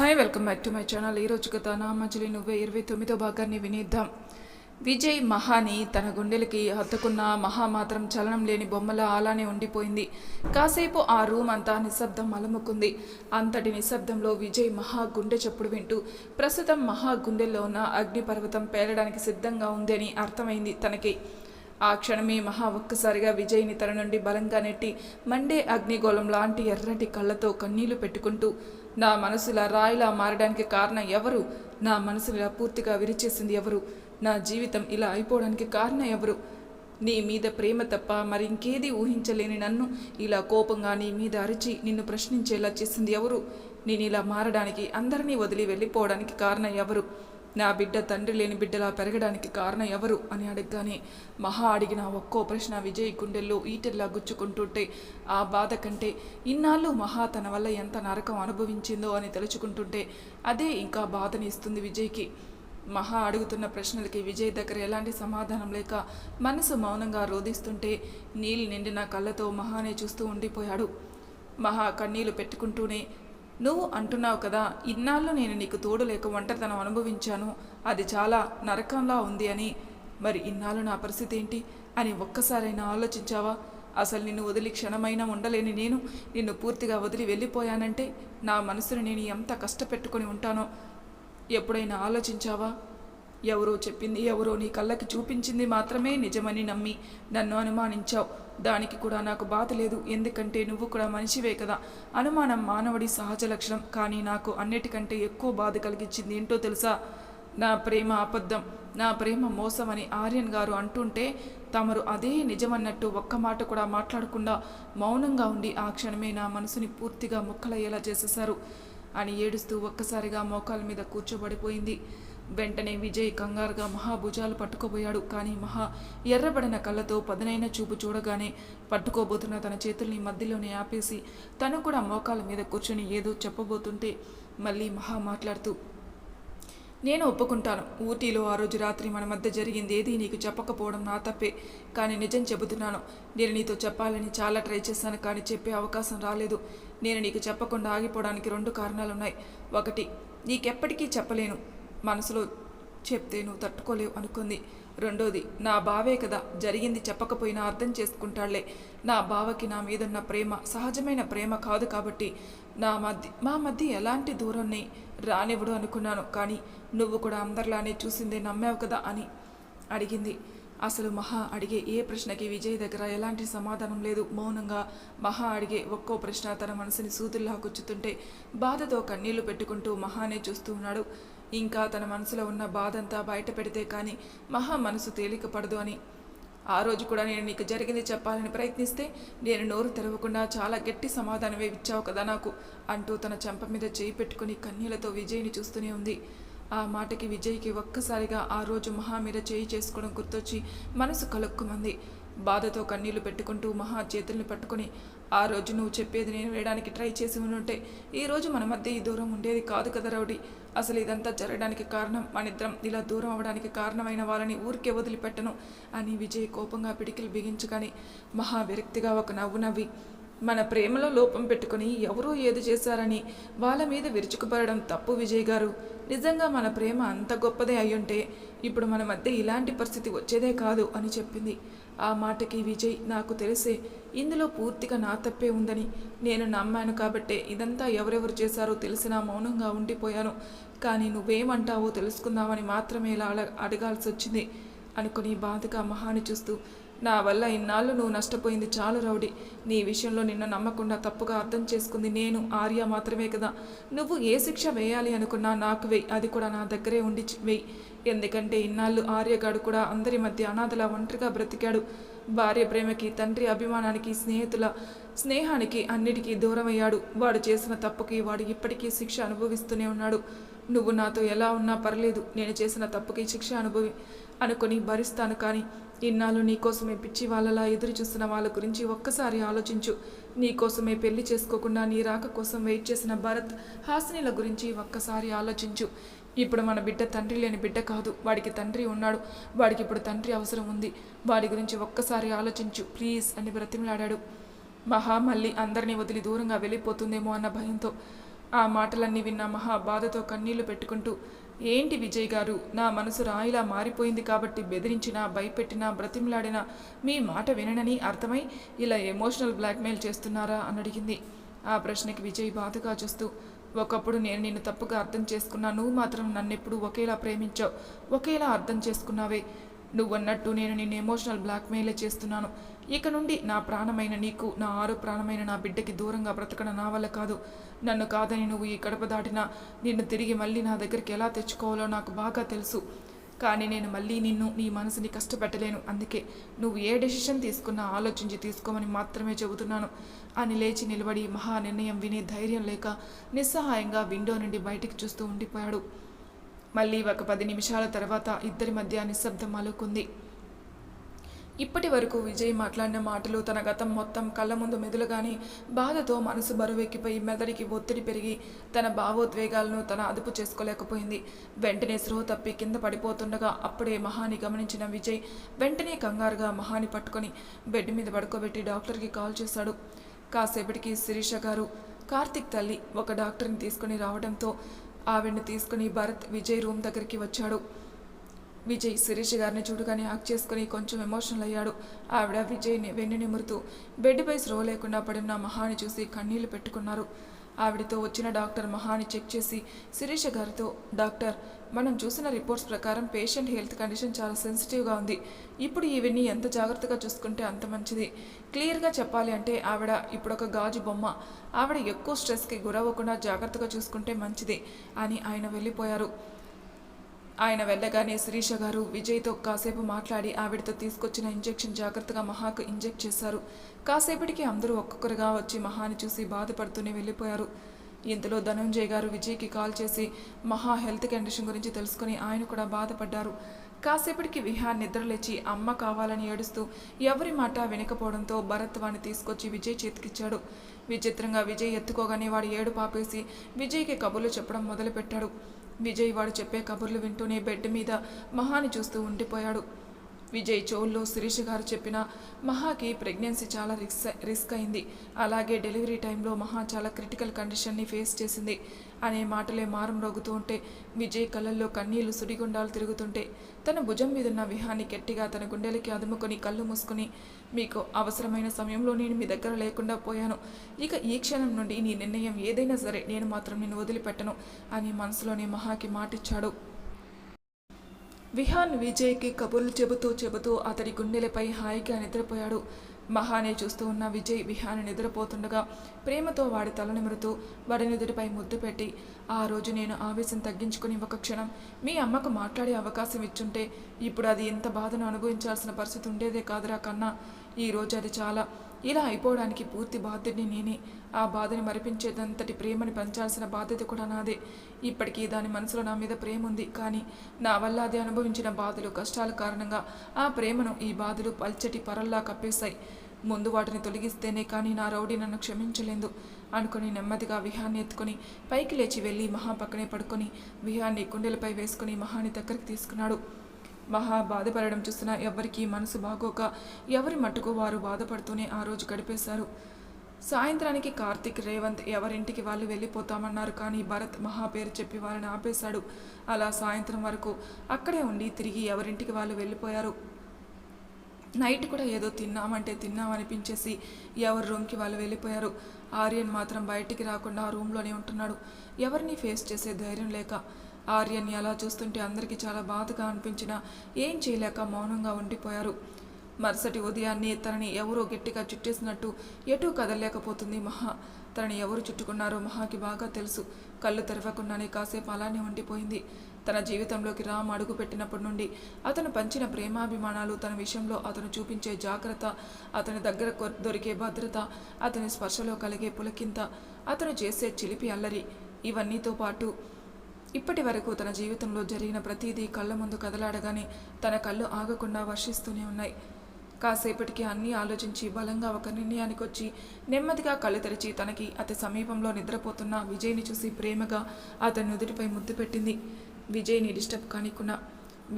Hi welcome back to my channel. ఈరోజు కథ నా నువ్వే. ఇరవై తొమ్మిదో భాగాన్ని వినిద్దాం. విజయ్ మహాని తన గుండెలకి హత్తుకున్న మహా మాత్రం చలనం లేని బొమ్మల అలానే ఉండిపోయింది. కాసేపు ఆ రూమ్ అంతా నిశ్శబ్దం అలముకుంది. అంతటి నిశ్శబ్దంలో విజయ్ మహా గుండె చప్పుడు వింటూ ప్రస్తుతం మహా గుండెల్లో ఉన్న అగ్నిపర్వతం పేలడానికి సిద్ధంగా ఉంది అని అర్థమైంది తనకి. ఆ క్షణమే మహా ఒక్కసారిగా విజయ్ని తన నుండి బలంగా నెట్టి మండే అగ్నిగోళం లాంటి ఎర్రటి కళ్ళతో కన్నీళ్ళు పెట్టుకుంటూ నా మనసులా రాయిలా మారడానికి కారణం ఎవరు? నా మనసును ఇలా పూర్తిగా విరిచేసింది ఎవరు? నా జీవితం ఇలా అయిపోవడానికి కారణం ఎవరు? నీ మీద ప్రేమ తప్ప మరి ఇంకేది ఊహించలేని నన్ను ఇలా కోపంగా నీ మీద అరిచి నిన్ను ప్రశ్నించేలా చేసింది ఎవరు? నేను ఇలా మారడానికి అందరినీ వదిలి వెళ్ళిపోవడానికి కారణం ఎవరు? నా బిడ్డ తండ్రి లేని బిడ్డలా పెరగడానికి కారణం ఎవరు అని అడగగానే మహా అడిగిన ఒక్కో ప్రశ్న విజయ్ గుండెల్లో ఈటెల్లా గుచ్చుకుంటుంటే ఆ బాధ కంటే ఇన్నాళ్ళు మహా తన వల్ల ఎంత నరకం అనుభవించిందో అని తలుచుకుంటుంటే అదే ఇంకా బాధని ఇస్తుంది విజయ్కి. మహా అడుగుతున్న ప్రశ్నలకి విజయ్ దగ్గర ఎలాంటి సమాధానం లేక మనసు మౌనంగా రోధిస్తుంటే నీళ్ళు నిండిన కళ్ళతో మహానే చూస్తూ ఉండిపోయాడు. మహా కన్నీళ్ళు పెట్టుకుంటూనే నువ్వు అంటున్నావు కదా ఇన్నాళ్ళు నేను నీకు తోడు లేక ఒంటరితనం అనుభవించాను అది చాలా నరకంలా ఉంది అని. మరి ఇన్నాళ్ళు నా పరిస్థితి ఏంటి? అని ఒక్కసారైనా ఆలోచించావా? అసలు నిన్ను వదిలి క్షణమైనా ఉండలేని నేను నిన్ను పూర్తిగా వదిలి వెళ్ళిపోయానంటే నా మనసును నేను ఎంత కష్టపెట్టుకొని ఉంటానో? ఎప్పుడైనా ఆలోచించావా? ఎవరో చెప్పింది ఎవరో నీ కళ్ళకి చూపించింది మాత్రమే నిజమని నమ్మి నన్ను అనుమానించావు. దానికి కూడా నాకు బాధ లేదు. ఎందుకంటే నువ్వు కూడా మనిషివే కదా. అనుమానం మానవుడి సహజ లక్షణం. కానీ నాకు అన్నిటికంటే ఎక్కువ బాధ కలిగించింది ఏంటో తెలుసా? నా ప్రేమ అబద్ధం. నా ప్రేమ మోసమని ఆర్యన్ గారు అంటుంటే తమరు అదే నిజమన్నట్టు ఒక్క మాట కూడా మాట్లాడకుండా మౌనంగా ఉండి ఆ క్షణమే నా మనసుని పూర్తిగా ముక్కలయ్యేలా చేసేశారు. అని ఏడుస్తూ ఒక్కసారిగా మోకాల మీద కూర్చోబడిపోయింది. వెంటనే విజయ్ కంగారుగా మహాభుజాలు పట్టుకోబోయాడు. కానీ మహా ఎర్రబడిన కళ్ళతో పదునైన చూపు చూడగానే పట్టుకోబోతున్న తన చేతుల్ని మధ్యలోనే ఆపేసి తను కూడా మోకాల మీద కూర్చొని ఏదో చెప్పబోతుంటే మళ్ళీ మహా మాట్లాడుతూ నేను ఒప్పుకుంటాను. ఊటీలో ఆ రోజు రాత్రి మన మధ్య జరిగింది ఏది నీకు చెప్పకపోవడం నా తప్పే. కానీ నిజం చెబుతున్నాను. నేను నీతో చెప్పాలని చాలా ట్రై చేశాను కానీ చెప్పే అవకాశం రాలేదు. నేను నీకు చెప్పకుండా ఆగిపోవడానికి రెండు కారణాలు ఉన్నాయి ఒకటి నీకెప్పటికీ చెప్పలేను. మనసులో చెప్తే నువ్వు తట్టుకోలేవు అనుకుంది. రెండోది నా బావే కదా జరిగింది చెప్పకపోయినా అర్థం చేసుకుంటాళ్ళే. నా బావకి నా మీదున్న ప్రేమ సహజమైన ప్రేమ కాదు కాబట్టి నా మధ్య మా మధ్య ఎలాంటి దూరాన్ని రానివ్వడు అనుకున్నాను. కానీ నువ్వు కూడా అందరిలానే చూసిందే నమ్మావు కదా అని అడిగింది. అసలు మహా అడిగే ఏ ప్రశ్నకి విజయ్ దగ్గర ఎలాంటి సమాధానం లేదు. మౌనంగా మహా అడిగే ఒక్కో ప్రశ్న తన మనసుని సూదుల్లా గుచ్చుతుంటే బాధతో కన్నీళ్ళు పెట్టుకుంటూ మహానే చూస్తూ ఉన్నాడు. ఇంకా తన మనసులో ఉన్న బాధంతా బయట పెడితే కానీ మహా మనసు తేలిక పడదు అని. ఆ రోజు కూడా నేను నీకు జరిగింది చెప్పాలని ప్రయత్నిస్తే నేను నోరు తెరవకుండా చాలా గట్టి సమాధానమే ఇచ్చావు కదా నాకు అంటూ తన చెంప మీద చేయి పెట్టుకుని కన్నీళ్ళతో విజయ్ని చూస్తూనే ఉంది. ఆ మాటకి విజయ్కి ఒక్కసారిగా ఆ రోజు మహా మీద చేయి చేసుకోవడం గుర్తొచ్చి మనసు కలుక్కుమంది. బాధతో కన్నీళ్ళు పెట్టుకుంటూ మహా చేతుల్ని పట్టుకొని ఆ రోజు నువ్వు చెప్పేది నేను వేయడానికి ట్రై చేసి ఉంటే ఈ రోజు మన మధ్య ఈ దూరం ఉండేది కాదు కదా రౌడీ. అసలు ఇదంతా జరగడానికి కారణం మనిద్దరం ఇలా దూరం అవ్వడానికి కారణమైన వాళ్ళని ఊరికే వదిలిపెట్టను అని విజయ్ కోపంగా పిడికిలు బిగించగానే మహా విరక్తిగా ఒక నవ్వు నవ్వి మన ప్రేమలో లోపం పెట్టుకుని ఎవరో ఏది చేశారని వాళ్ళ మీద విరుచుకుపడడం తప్పు విజయ్ గారు. నిజంగా మన ప్రేమ అంత గొప్పదే అయ్యుంటే ఇప్పుడు మన మధ్య ఇలాంటి పరిస్థితి వచ్చేదే కాదు అని చెప్పింది. ఆ మాటకి విజయ్ నాకు తెలిసే ఇందులో పూర్తిగా నా తప్పే ఉందని నేను నమ్మాను కాబట్టే ఇదంతా ఎవరెవరు చేశారో తెలిసినా మౌనంగా ఉండిపోయాను. కానీ నువ్వేమంటావో తెలుసుకుందామని మాత్రమే ఇలా అడగాల్సి వచ్చింది అనుకుని బాధగా మహాని చూస్తూ నా వల్ల ఇన్నాళ్ళు నువ్వు నష్టపోయింది చాలు రౌడీ. నీ విషయంలో నిన్ను నమ్మకుండా తప్పుగా అర్థం చేసుకుంది నేను ఆర్య మాత్రమే కదా. నువ్వు ఏ శిక్ష వేయాలి అనుకున్నా నాకు వెయ్యి అది కూడా నా దగ్గరే ఉండి వెయ్యి ఎందుకంటే ఇన్నాళ్ళు ఆర్యగాడు కూడా అందరి మధ్య అనాథలా ఒంటరిగా బ్రతికాడు. భార్య ప్రేమకి తండ్రి అభిమానానికి స్నేహితుల స్నేహానికి అన్నిటికీ దూరమయ్యాడు. వాడు చేసిన తప్పుకి వాడు ఇప్పటికీ శిక్ష అనుభవిస్తూనే ఉన్నాడు. నువ్వు నాతో ఎలా ఉన్నా పర్లేదు నేను చేసిన తప్పుకి శిక్ష అనుభవి అనుకుని భరిస్తాను కానీ ఇన్నాళ్ళు నీకోసమే పిచ్చి వాళ్ళలా ఎదురు చూస్తున్న వాళ్ళ గురించి ఒక్కసారి ఆలోచించు. నీకోసమే పెళ్ళి చేసుకోకుండా నీ రాక కోసం వెయిట్ చేసిన భరత్ హాసినిల గురించి ఒక్కసారి ఆలోచించు. ఇప్పుడు మన బిడ్డ తండ్రి లేని బిడ్డ కాదు. వాడికి తండ్రి ఉన్నాడు. వాడికి ఇప్పుడు తండ్రి అవసరం ఉంది. వాడి గురించి ఒక్కసారి ఆలోచించు. ప్లీజ్ అని బ్రతిమలాడాడు. మహా మళ్ళీ అందరినీ వదిలి దూరంగా వెళ్ళిపోతుందేమో అన్న భయంతో. ఆ మాటలన్నీ విన్న మహా బాధతో కన్నీళ్ళు పెట్టుకుంటూ ఏంటి విజయ్ గారు? నా మనసు రాయిలా మారిపోయింది కాబట్టి బెదిరించినా భయపెట్టినా బ్రతిమలాడినా మీ మాట విననని అర్థమై ఇలా ఎమోషనల్ బ్లాక్మెయిల్ చేస్తున్నారా అని అడిగింది. ఆ ప్రశ్నకి విజయ్ బాధగా చూస్తూ ఒకప్పుడు నేను నిన్ను తప్పుగా అర్థం చేసుకున్నా నువ్వు మాత్రం నన్నెప్పుడు ఒకేలా ప్రేమించావు. ఒకేలా అర్థం చేసుకున్నావే. నువ్వన్నట్టు నేను నిన్ను ఎమోషనల్ బ్లాక్మెయిలే చేస్తున్నాను. ఇక నుండి నా ప్రాణమైన నీకు నా ఆరు ప్రాణమైన నా బిడ్డకి దూరంగా బ్రతకడం నా వల్ల కాదు. నన్ను కాదని నువ్వు ఈ గడప దాటినా నిన్ను తిరిగి మళ్ళీ నా దగ్గరికి ఎలా తెచ్చుకోవాలో నాకు బాగా తెలుసు. కానీ నేను మళ్ళీ నిన్ను నీ మనసుని కష్టపెట్టలేను. అందుకే నువ్వు ఏ డెసిషన్ తీసుకున్నా ఆలోచించి తీసుకోమని మాత్రమే చెబుతున్నాను. అని లేచి నిలబడి మహా నిర్ణయం వినే ధైర్యం లేక నిస్సహాయంగా విండో నుండి బయటికి చూస్తూ ఉండిపోయాడు. మళ్ళీ ఒక పది నిమిషాల తర్వాత ఇద్దరి మధ్య నిశ్శబ్దం అలుకుంది. ఇప్పటి వరకు విజయ్ మాట్లాడిన మాటలు తన గతం మొత్తం కళ్ళ ముందు మెదులుగానే బాధతో మనసు బరువెక్కిపోయి మెదడికి ఒత్తిడి పెరిగి తన భావోద్వేగాలను తన అదుపు చేసుకోలేకపోయింది. వెంటనే స్పృహ తప్పి కింద పడిపోతుండగా అప్పుడే మహాని గమనించిన విజయ్ వెంటనే కంగారుగా మహాని పట్టుకొని బెడ్ మీద పడుకోబెట్టి డాక్టర్కి కాల్ చేశాడు. కాసేపటికి శిరీష గారు కార్తిక్ తల్లి ఒక డాక్టర్ని తీసుకుని రావడంతో ఆవిడ్ని తీసుకుని భరత్ విజయ్ రూమ్ దగ్గరికి వచ్చాడు. విజయ్ శిరీష్ గారిని చూడగానే యాక్ట్ చేసుకుని కొంచెం ఎమోషనల్ అయ్యాడు. ఆవిడ విజయ్ని వెన్ను నిమురుతూ బెడ్పై స్రో లేకుండా పడిన మహాని చూసి కన్నీళ్ళు పెట్టుకున్నారు. ఆవిడతో వచ్చిన డాక్టర్ మహాని చెక్ చేసి శిరీష గారితో డాక్టర్ మనం చూసిన రిపోర్ట్స్ ప్రకారం పేషెంట్ హెల్త్ కండిషన్ చాలా సెన్సిటివ్గా ఉంది. ఇప్పుడు ఇవన్నీ ఎంత జాగ్రత్తగా చూసుకుంటే అంత మంచిది. క్లియర్గా చెప్పాలి అంటే ఆవిడ ఇప్పుడు ఒక గాజు బొమ్మ. ఆవిడ ఎక్కువ స్ట్రెస్కి గురవ్వకుండా జాగ్రత్తగా చూసుకుంటే మంచిది అని ఆయన వెళ్ళిపోయారు. ఆయన వెళ్ళగానే శిరీష గారు విజయ్తో కాసేపు మాట్లాడి ఆవిడతో తీసుకొచ్చిన ఇంజెక్షన్ జాగ్రత్తగా మహాకు ఇంజెక్ట్ చేశారు. కాసేపటికి అందరూ ఒక్కొక్కరుగా వచ్చి మహాని చూసి బాధపడుతూనే వెళ్ళిపోయారు. ఇంతలో ధనంజయ్ గారు విజయ్కి కాల్ చేసి మహా హెల్త్ కండిషన్ గురించి తెలుసుకుని ఆయన కూడా బాధపడ్డారు. కాసేపటికి విహాన్ నిద్రలేచి అమ్మ కావాలని ఏడుస్తూ ఎవరి మాట వినకపోవడంతో భరత్వాణ్ని తీసుకొచ్చి విజయ్ చేతికిచ్చాడు. విచిత్రంగా విజయ్ ఎత్తుకోగానే వాడు ఏడు పాపేసి విజయ్కి కబుర్లు చెప్పడం మొదలుపెట్టాడు. విజయ్ వాడు చెప్పే కబుర్లు వింటూనే బెడ్ మీద మహాని చూస్తూ ఉండిపోయాడు. విజయ్ చోల్లో శిరీష గారు చెప్పిన మహాకి ప్రెగ్నెన్సీ చాలా రిస్క్ రిస్క్ అయింది. అలాగే డెలివరీ టైంలో మహా చాలా క్రిటికల్ కండిషన్ని ఫేస్ చేసింది. అనే మాటలే మారం రోగుతూ ఉంటే విజయ్ కళ్ళల్లో కన్నీళ్ళు సుడిగుండాలు తిరుగుతుంటే తన భుజం మీదున్న విహాన్ని గట్టిగా తన గుండెలకి అదుముకొని కళ్ళు మూసుకుని మీకు అవసరమైన సమయంలో నేను మీ దగ్గర లేకుండా పోయాను. ఇక ఈ క్షణం నుండి నీ నిర్ణయం ఏదైనా సరే నేను మాత్రం నిన్ను వదిలిపెట్టను అని మనసులోనే మహాకి మాటిచ్చాడు. విహాన్ విజయ్కి కబుర్లు చెబుతూ చెబుతూ అతడి గుండెలపై హాయిగా నిద్రపోయాడు. మహానే చూస్తూ ఉన్న విజయ్ విహాన్ నిద్రపోతుండగా ప్రేమతో వాడి తల నిమురుతూ వాడి ముద్దు పెట్టి ఆ రోజు నేను ఆవేశం తగ్గించుకుని ఒక క్షణం మీ అమ్మకు మాట్లాడే అవకాశం ఇచ్చుంటే ఇప్పుడు అది ఎంత బాధను అనుభవించాల్సిన పరిస్థితి ఉండేదే కాదురా కన్నా. ఈ అది చాలా ఇలా అయిపోవడానికి పూర్తి బాధ్యుడిని నేనే. ఆ బాధని మరిపించేదంతటి ప్రేమని పంచాల్సిన బాధ్యత కూడా నాదే. ఇప్పటికీ దాని మనసులో నా మీద ప్రేమ ఉంది. కానీ నా వల్ల అది అనుభవించిన బాధలు కష్టాల కారణంగా ఆ ప్రేమను ఈ బాధలు పల్చటి పరల్లా కప్పేశాయి. ముందు వాటిని తొలగిస్తేనే కానీ నా రౌడీ నన్ను క్షమించలేదు. అనుకుని నెమ్మదిగా విహాన్ని ఎత్తుకొని పైకి లేచి వెళ్ళి మహా పక్కనే పడుకొని విహాన్ని కుండెలపై వేసుకుని మహాని దగ్గరికి తీసుకున్నాడు. మహా బాధపడడం చూసిన ఎవరికీ మనసు బాగోక ఎవరి మట్టుకు వారు బాధపడుతూనే ఆ రోజు గడిపేశారు. సాయంత్రానికి కార్తిక్ రేవంత్ ఎవరింటికి వాళ్ళు వెళ్ళిపోతామన్నారు కానీ భరత్ మహా పేరు చెప్పి వాళ్ళని ఆపేశాడు. అలా సాయంత్రం వరకు అక్కడే ఉండి తిరిగి ఎవరింటికి వాళ్ళు వెళ్ళిపోయారు. నైట్ కూడా ఏదో తిన్నామంటే తిన్నామనిపించేసి ఎవరి రూమ్కి వాళ్ళు వెళ్ళిపోయారు. ఆర్యన్ మాత్రం బయటికి రాకుండా ఆ రూమ్లోనే ఉంటున్నాడు. ఎవరిని ఫేస్ చేసే ధైర్యం లేక ఆర్యన్ని అలా చూస్తుంటే అందరికీ చాలా బాధగా అనిపించినా ఏం చేయలేక మౌనంగా ఉండిపోయారు. మరుసటి ఉదయాన్నే తనని ఎవరో గట్టిగా చుట్టేసినట్టు ఎటూ కదలలేకపోతుంది మహా. తనని ఎవరు చుట్టుకున్నారో మహాకి బాగా తెలుసు. కళ్ళు తెరవకుండానే కాసేపు అలానే ఉండిపోయింది. తన జీవితంలోకి రామ్ అడుగు పెట్టినప్పటి నుండి అతను పంచిన ప్రేమాభిమానాలు తన విషయంలో అతను చూపించే జాగ్రత్త అతని దగ్గర కొ- దొరికే భద్రత అతని స్పర్శలో కలిగే పులకింత అతను చేసే చిలిపి అల్లరి ఇవన్నీతో పాటు ఇప్పటి వరకు తన జీవితంలో జరిగిన ప్రతిదీ కళ్ళ ముందు కదలాడగానే తన కళ్ళు ఆగకుండా వర్షిస్తూనే ఉన్నాయి. కాసేపటికి అన్నీ ఆలోచించి బలంగా ఒక నిర్ణయానికి వచ్చి నెమ్మదిగా కళ్ళు తెరిచి తనకి అతి సమీపంలో నిద్రపోతున్న విజయ్ని చూసి ప్రేమగా అతని నుదుటిపై ముద్దు పెట్టింది. విజయ్ని డిస్టర్బ్ కానికుండా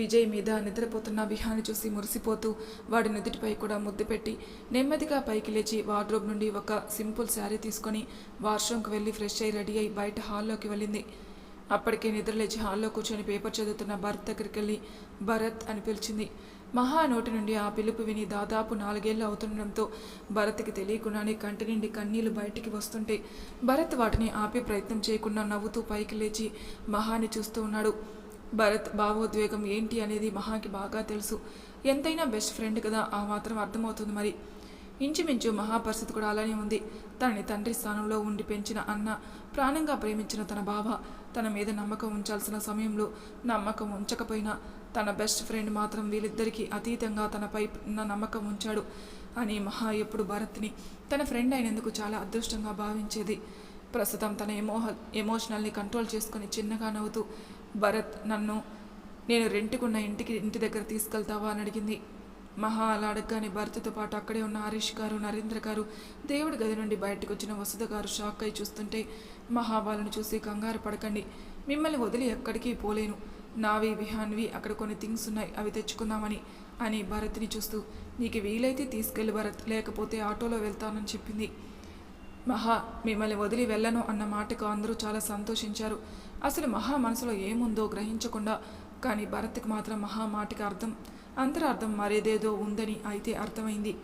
విజయ్ మీద నిద్రపోతున్న విహాన్ని చూసి మురిసిపోతూ వాడి నుదుటిపై కూడా ముద్దు పెట్టి నెమ్మదిగా పైకి లేచి వార్డ్రోబ్ నుండి ఒక సింపుల్ శారీ తీసుకొని వాష్రూమ్కి వెళ్ళి ఫ్రెష్ అయి రెడీ అయి బయట హాల్లోకి వెళ్ళింది. అప్పటికే నిద్రలేచి హాల్లో కూర్చొని పేపర్ చదువుతున్న భరత్ దగ్గరికి వెళ్ళి భరత్ అని పిలిచింది. మహా నోటి నుండి ఆ పిలుపు విని దాదాపు నాలుగేళ్ళు అవుతుండడంతో భరత్కి తెలియకుండానే కంటి నుండి కన్నీళ్ళు బయటికి వస్తుంటే భరత్ వాటిని ఆపే ప్రయత్నం చేయకుండా నవ్వుతూ పైకి లేచి మహాని చూస్తూ ఉన్నాడు. భరత్ భావోద్వేగం ఏంటి అనేది మహాకి బాగా తెలుసు. ఎంతైనా బెస్ట్ ఫ్రెండ్ కదా ఆ మాత్రం అర్థమవుతుంది మరి. ఇంచుమించు మహా పరిస్థితి కూడా అలానే ఉంది. తనని తండ్రి స్థానంలో ఉండి పెంచిన అన్న ప్రాణంగా ప్రేమించిన తన బావ తన మీద నమ్మకం ఉంచాల్సిన సమయంలో నమ్మకం ఉంచకపోయినా తన బెస్ట్ ఫ్రెండ్ మాత్రం వీళ్ళిద్దరికీ అతీతంగా తనపై ఉన్న నమ్మకం ఉంచాడు. అని మహా ఎప్పుడు భరత్ని తన ఫ్రెండ్ అయినందుకు చాలా అదృష్టంగా భావించేది. ప్రస్తుతం తన ఎమోహ ఎమోషనల్ని కంట్రోల్ చేసుకుని చిన్నగా నవ్వుతూ భరత్ నన్ను నేను రెంట్కున్న ఇంటికి ఇంటి దగ్గర తీసుకెళ్తావా? అని అడిగింది. మహా అలా అడగగానే భరత్తో పాటు అక్కడే ఉన్న హరీష్ గారు నరేంద్ర గారు దేవుడి గది నుండి బయటకు వచ్చిన వసుధ గారు షాక్ అయి చూస్తుంటే మహా వాళ్ళను చూసి కంగారు పడకండి. మిమ్మల్ని వదిలి ఎక్కడికి పోలేను. నావి విహాన్వి అక్కడ కొన్ని థింగ్స్ ఉన్నాయి అవి తెచ్చుకుందామని అని భరత్ని చూస్తూ నీకు వీలైతే తీసుకెళ్ళి భరత్ లేకపోతే ఆటోలో వెళ్తానని చెప్పింది. మహా మిమ్మల్ని వదిలి వెళ్ళను అన్న మాటకు అందరూ చాలా సంతోషించారు. అసలు మహా మనసులో ఏముందో గ్రహించకుండా కానీ భరత్కి మాత్రం మహా మాటకి అర్థం అంతరార్థం మరేదేదో ఉందని అయితే అర్థమైంది.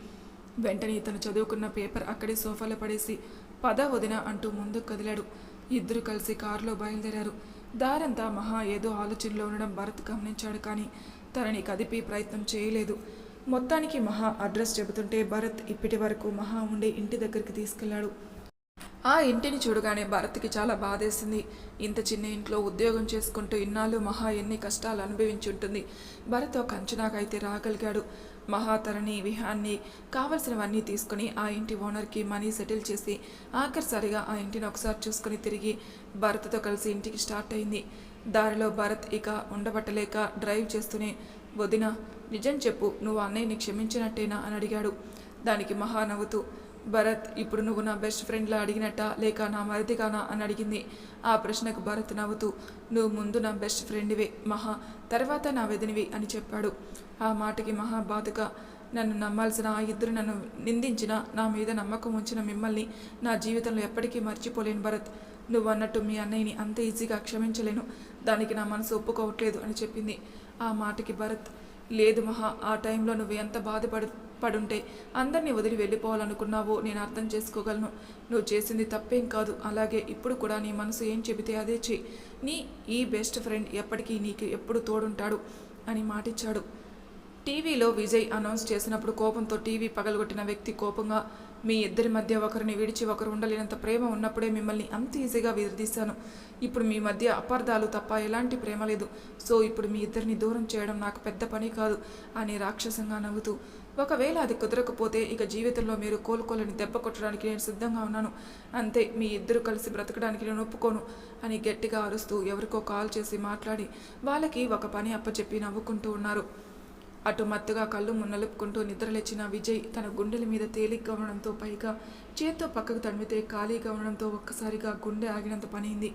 వెంటనే తను చదువుకున్న పేపర్ అక్కడే సోఫాలో పడేసి పద వదిన అంటూ ముందుకు కదిలాడు. ఇద్దరు కలిసి కారులో బయలుదేరారు. దారంతా మహా ఏదో ఆలోచనలో ఉండడం భరత్ గమనించాడు కానీ తనని కదిపి ప్రయత్నం చేయలేదు. మొత్తానికి మహా అడ్రస్ చెబుతుంటే భరత్ ఇప్పటి వరకు మహా ఉండే ఇంటి దగ్గరికి తీసుకెళ్ళాడు. ఆ ఇంటిని చూడగానే భరత్కి చాలా బాధేసింది. ఇంత చిన్న ఇంట్లో ఉద్యోగం చేసుకుంటూ ఇన్నాళ్ళు మహా ఎన్ని కష్టాలు అనుభవించి ఉంటుంది భరత్ ఒక అంచనాకైతే రాగలిగాడు. మహా విహాన్ని కావలసినవన్నీ తీసుకుని ఆ ఇంటి ఓనర్కి మనీ సెటిల్ చేసి ఆఖరిసారిగా ఆ ఇంటిని ఒకసారి చూసుకుని తిరిగి భరత్తో కలిసి ఇంటికి స్టార్ట్ అయింది. దారిలో భరత్ ఇక ఉండబట్టలేక డ్రైవ్ చేస్తూనే వదిన నిజం చెప్పు నువ్వు అన్నయ్యని క్షమించినట్టేనా? అని అడిగాడు. దానికి మహా నవ్వుతూ భరత్ ఇప్పుడు నువ్వు నా బెస్ట్ ఫ్రెండ్లా అడిగినట్ట? లేక నా మరిదిగానా? అని అడిగింది. ఆ ప్రశ్నకు భరత్ నవ్వుతూ నువ్వు ముందు నా బెస్ట్ ఫ్రెండ్వే మహా తర్వాత నా వెదినివి అని చెప్పాడు. ఆ మాటకి మహా బాధగా నన్ను నమ్మాల్సిన ఆ ఇద్దరు నన్ను నిందించిన నా మీద నమ్మకం ఉంచిన మిమ్మల్ని నా జీవితంలో ఎప్పటికీ మర్చిపోలేను భరత్. నువ్వు అన్నట్టు మీ అన్నయ్యని అంత ఈజీగా క్షమించలేను. దానికి నా మనసు ఒప్పుకోవట్లేదు అని చెప్పింది. ఆ మాటకి భరత్ లేదు మహా ఆ టైంలో నువ్వు ఎంత బాధపడు పడుంటే అందరినీ వదిలి వెళ్ళిపోవాలనుకున్నావో నేను అర్థం చేసుకోగలను. నువ్వు చేసింది తప్పేం కాదు. అలాగే ఇప్పుడు కూడా నీ మనసు ఏం చెబితే అదే చెయ్యి నీ ఈ బెస్ట్ ఫ్రెండ్ ఎప్పటికీ నీకు ఎప్పుడు తోడుంటాడు? అని మాటిచ్చాడు. టీవీలో విజయ్ అనౌన్స్ చేసినప్పుడు కోపంతో టీవీ పగలగొట్టిన వ్యక్తి కోపంగా మీ ఇద్దరి మధ్య ఒకరిని విడిచి ఒకరు ఉండలేనంత ప్రేమ ఉన్నప్పుడే మిమ్మల్ని అంత ఈజీగా విడదీశాను. ఇప్పుడు మీ మధ్య అపార్థాలు తప్ప ఎలాంటి ప్రేమ లేదు. సో ఇప్పుడు మీ ఇద్దరిని దూరం చేయడం నాకు పెద్ద పని కాదు అని రాక్షసంగా నవ్వుతూ ఒకవేళ అది కుదరకపోతే ఇక జీవితంలో మీరు కోలుకోలేని దెబ్బ కొట్టడానికి నేను సిద్ధంగా ఉన్నాను. అంతే మీ ఇద్దరు కలిసి బ్రతకడానికి నేను ఒప్పుకోను అని గట్టిగా అరుస్తూ ఎవరికో కాల్ చేసి మాట్లాడి వాళ్ళకి ఒక పని అప్పచెప్పి నవ్వుకుంటూ ఉన్నారు. అటు మత్తుగా కళ్ళు మున్నలుపుకుంటూ నిద్రలేచిన విజయ్ తన గుండెల మీద తేలిగ్గా ఉండడంతో పైగా చేత్తో పక్కకు తడిమితే ఖాళీగా ఉండడంతో ఒక్కసారిగా గుండె ఆగినంత పనింది.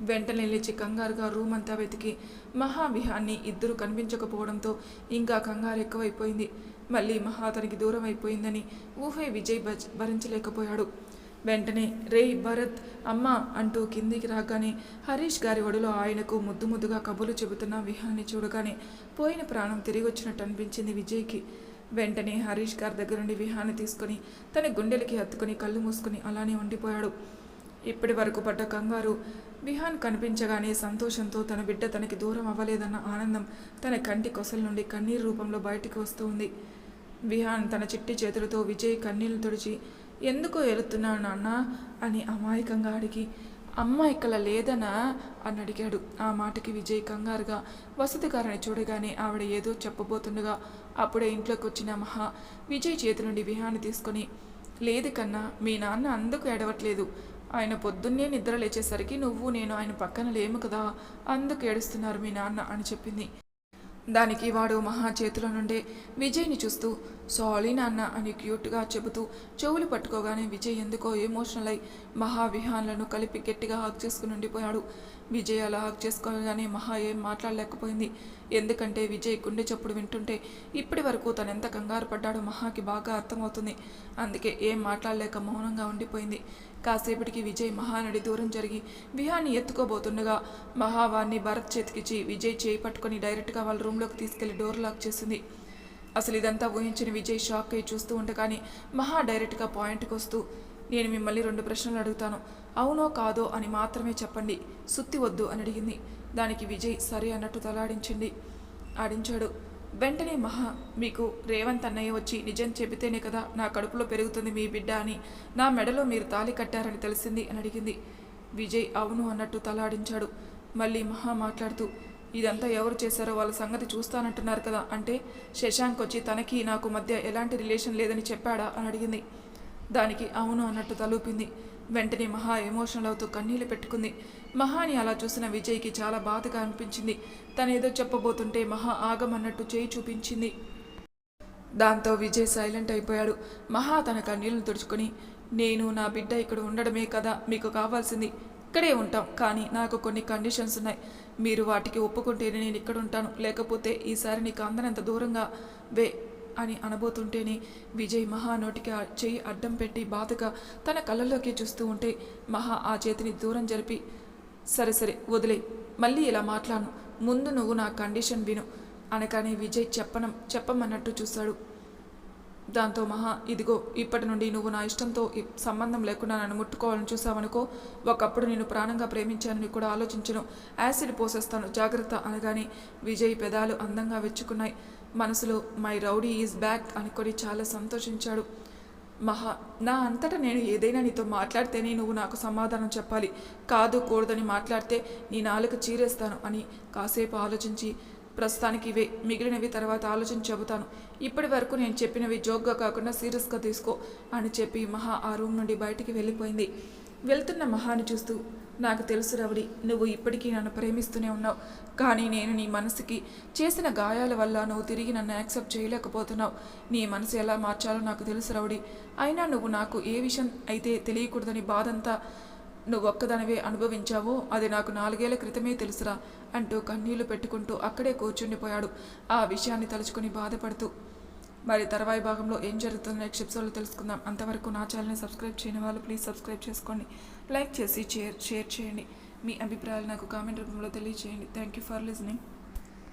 వెంటనే లేచి కంగారుగా రూమ్ అంతా వెతికి మహావిహాన్ని ఇద్దరు కనిపించకపోవడంతో ఇంకా కంగారు ఎక్కువైపోయింది. మళ్ళీ మహా అతనికి దూరం అయిపోయిందని ఊహే విజయ్ భరించలేకపోయాడు. వెంటనే రే భరత్ అమ్మ అంటూ కిందికి రాగానే హరీష్ గారి ఒడిలో ఆయనకు ముద్దు ముద్దుగా కబుర్లు చెబుతున్న విహాన్ని చూడగానే పోయిన ప్రాణం తిరిగి వచ్చినట్టు అనిపించింది విజయ్కి. వెంటనే హరీష్ గారి దగ్గర నుండి విహాన్ని తీసుకుని తన గుండెలకి హత్తుకుని కళ్ళు మూసుకుని అలానే ఉండిపోయాడు. ఇప్పటి వరకు పడ్డ కంగారు విహాన్ కనిపించగానే సంతోషంతో తన బిడ్డ తనకి దూరం అవ్వలేదన్న ఆనందం తన కంటి కొసల నుండి కన్నీరు రూపంలో బయటికి వస్తూ ఉంది. విహాన్ తన చిట్టి చేతులతో విజయ్ కన్నీళ్ళు తుడిచి ఎందుకు వెళుతున్నావు నాన్న? అని అమాయకంగా అడిగి. అమ్మ ఇక్కడ లేదనా? అని అడిగాడు. ఆ మాటకి విజయ్ కంగారుగా వసతి గారిని చూడగానే ఆవిడ ఏదో చెప్పబోతుండగా అప్పుడే ఇంట్లోకి వచ్చిన మహా విజయ్ చేతి నుండి విహాన్ని తీసుకొని లేదు కన్నా మీ నాన్న అందుకు ఎడవట్లేదు ఆయన పొద్దున్నే నిద్ర లేచేసరికి నువ్వు నేను ఆయన పక్కన లేము కదా అందుకు ఏడుస్తున్నారు మీ నాన్న అని చెప్పింది. దానికి వాడు మహా చేతిలో నుండే విజయ్ని చూస్తూ సారీ నాన్న అని క్యూట్గా చెబుతూ చెవులు పట్టుకోగానే విజయ్ ఎందుకో ఎమోషనల్ అయి మహా విహాన్లను కలిపి గట్టిగా హాక్ చేసుకుని ఉండిపోయాడు. విజయ్ అలా హాక్ చేసుకోగానే మహా ఏం మాట్లాడలేకపోయింది. ఎందుకంటే విజయ్ గుండె చప్పుడు వింటుంటే ఇప్పటి వరకు తను ఎంత కంగారు పడ్డాడో మహాకి బాగా అర్థమవుతుంది. అందుకే ఏం మాట్లాడలేక మౌనంగా ఉండిపోయింది. కాసేపటికి విజయ్ మహానడి దూరం జరిగి విహాన్ని ఎత్తుకోబోతుండగా మహా వారిని భరత్ చేతికిచ్చి విజయ్ చేయి పట్టుకొని డైరెక్ట్గా వాళ్ళ రూమ్లోకి తీసుకెళ్ళి డోర్ లాక్ చేసింది. అసలు ఇదంతా ఊహించిన విజయ్ షాక్ అయి చూస్తూ ఉండగానే మహా డైరెక్ట్గా పాయింట్కి వస్తూ నేను మిమ్మల్ని రెండు ప్రశ్నలు అడుగుతాను. అవునో కాదో అని మాత్రమే చెప్పండి. సుత్తి వద్దు అని అడిగింది. దానికి విజయ్ సరే అన్నట్టు తలాడించింది. ఆడించాడు. వెంటనే మహా మీకు రేవంత్ అన్నయ్య వచ్చి నిజం చెబితేనే కదా నా కడుపులో పెరుగుతుంది మీ బిడ్డ అని నా మెడలో మీరు తాలి కట్టారని తెలిసింది అని అడిగింది. విజయ్ అవును అన్నట్టు తలాడించాడు. మళ్ళీ మహా మాట్లాడుతూ ఇదంతా ఎవరు చేశారో వాళ్ళ సంగతి చూస్తానంటున్నారు కదా. అంటే శశాంక్ వచ్చి తనకి నాకు మధ్య ఎలాంటి రిలేషన్ లేదని చెప్పాడా అని అడిగింది. దానికి అవును అన్నట్టు తలూపింది. వెంటనే మహా ఎమోషనల్ అవుతూ కన్నీళ్ళు పెట్టుకుంది. మహాని అలా చూసిన విజయ్కి చాలా బాధగా అనిపించింది. తనేదో చెప్పబోతుంటే మహా ఆగమన్నట్టు చేయి చూపించింది. దాంతో విజయ్ సైలెంట్ అయిపోయాడు. మహా తన కన్నీళ్ళను తుడుచుకొని నేను నా బిడ్డ ఇక్కడ ఉండడమే కదా మీకు కావాల్సింది. ఇక్కడే ఉంటాం. కానీ నాకు కొన్ని కండిషన్స్ ఉన్నాయి. మీరు వాటికి ఒప్పుకుంటేనే నేను ఇక్కడ ఉంటాను. లేకపోతే ఈసారి నీకు అందనంత దూరంగా వే అని అనబోతుంటేనే విజయ్ మహా నోటికి ఆ చెయ్యి అడ్డం పెట్టి బాధగా తన కళ్ళల్లోకి చూస్తూ ఉంటే మహా ఆ చేతిని దూరం జరిపి సరే సరే వదిలే మళ్ళీ ఇలా మాట్లాడను. ముందు నువ్వు నా కండిషన్ విను. అనగానే విజయ్ చెప్పనం చెప్పమన్నట్టు చూశాడు దాంతో మహా ఇదిగో ఇప్పటి నుండి నువ్వు నా ఇష్టంతో సంబంధం లేకుండా నన్ను ముట్టుకోవాలని చూసావనుకో ఒకప్పుడు నేను ప్రాణంగా ప్రేమించానని కూడా ఆలోచించను. యాసిడ్ పోసేస్తాను జాగ్రత్త అనగానే విజయ్ పెదాలు అందంగా వెచ్చుకున్నాయి. మనసులో మై రౌడీ ఈజ్ బ్యాక్ అనుకొని చాలా సంతోషించాడు. మహా నా అంతటా నేను ఏదైనా నీతో మాట్లాడితేనే నువ్వు నాకు సమాధానం చెప్పాలి. కాదు కూడదని మాట్లాడితే నీ నాలుక చీరేస్తాను అని కాసేపు ఆలోచించి ప్రస్తుతానికి ఇవే మిగిలినవి తర్వాత ఆలోచించి చెబుతాను. ఇప్పటి వరకు నేను చెప్పినవి జోక్గా కాకుండా సీరియస్గా తీసుకో అని చెప్పి మహా ఆ రూమ్ నుండి బయటికి వెళ్ళిపోయింది. వెళ్తున్న మహాని చూస్తూ నాకు తెలుసు రవడి నువ్వు ఇప్పటికీ నన్ను ప్రేమిస్తూనే ఉన్నావు. కానీ నేను నీ మనసుకి చేసిన గాయాల వల్ల నువ్వు తిరిగి నన్ను యాక్సెప్ట్ చేయలేకపోతున్నావు. నీ మనసు ఎలా మార్చాలో నాకు తెలుసు రవడి. అయినా నువ్వు నాకు ఏ విషయం అయితే తెలియకూడదని బాధంతా నువ్వు ఒక్కదానివే అనుభవించావో? అది నాకు నాలుగేళ్ళ క్రితమే తెలుసురా అంటూ కన్నీళ్ళు పెట్టుకుంటూ అక్కడే కూర్చుండిపోయాడు. ఆ విషయాన్ని తలుచుకుని బాధపడుతూ మరి తర్వాయి భాగంలో ఏం జరుగుతుందో నెక్స్ట్ ఎపిసోడ్లో తెలుసుకుందాం. అంతవరకు నా ఛానల్ని సబ్స్క్రైబ్ చేయని వాళ్ళు ప్లీజ్ సబ్స్క్రైబ్ చేసుకోండి. లైక్ చేసి షేర్ షేర్ చేయండి. మీ అభిప్రాయాలు నాకు కామెంట్ రూపంలో తెలియజేయండి థ్యాంక్ యూ ఫర్ లిజనింగ్.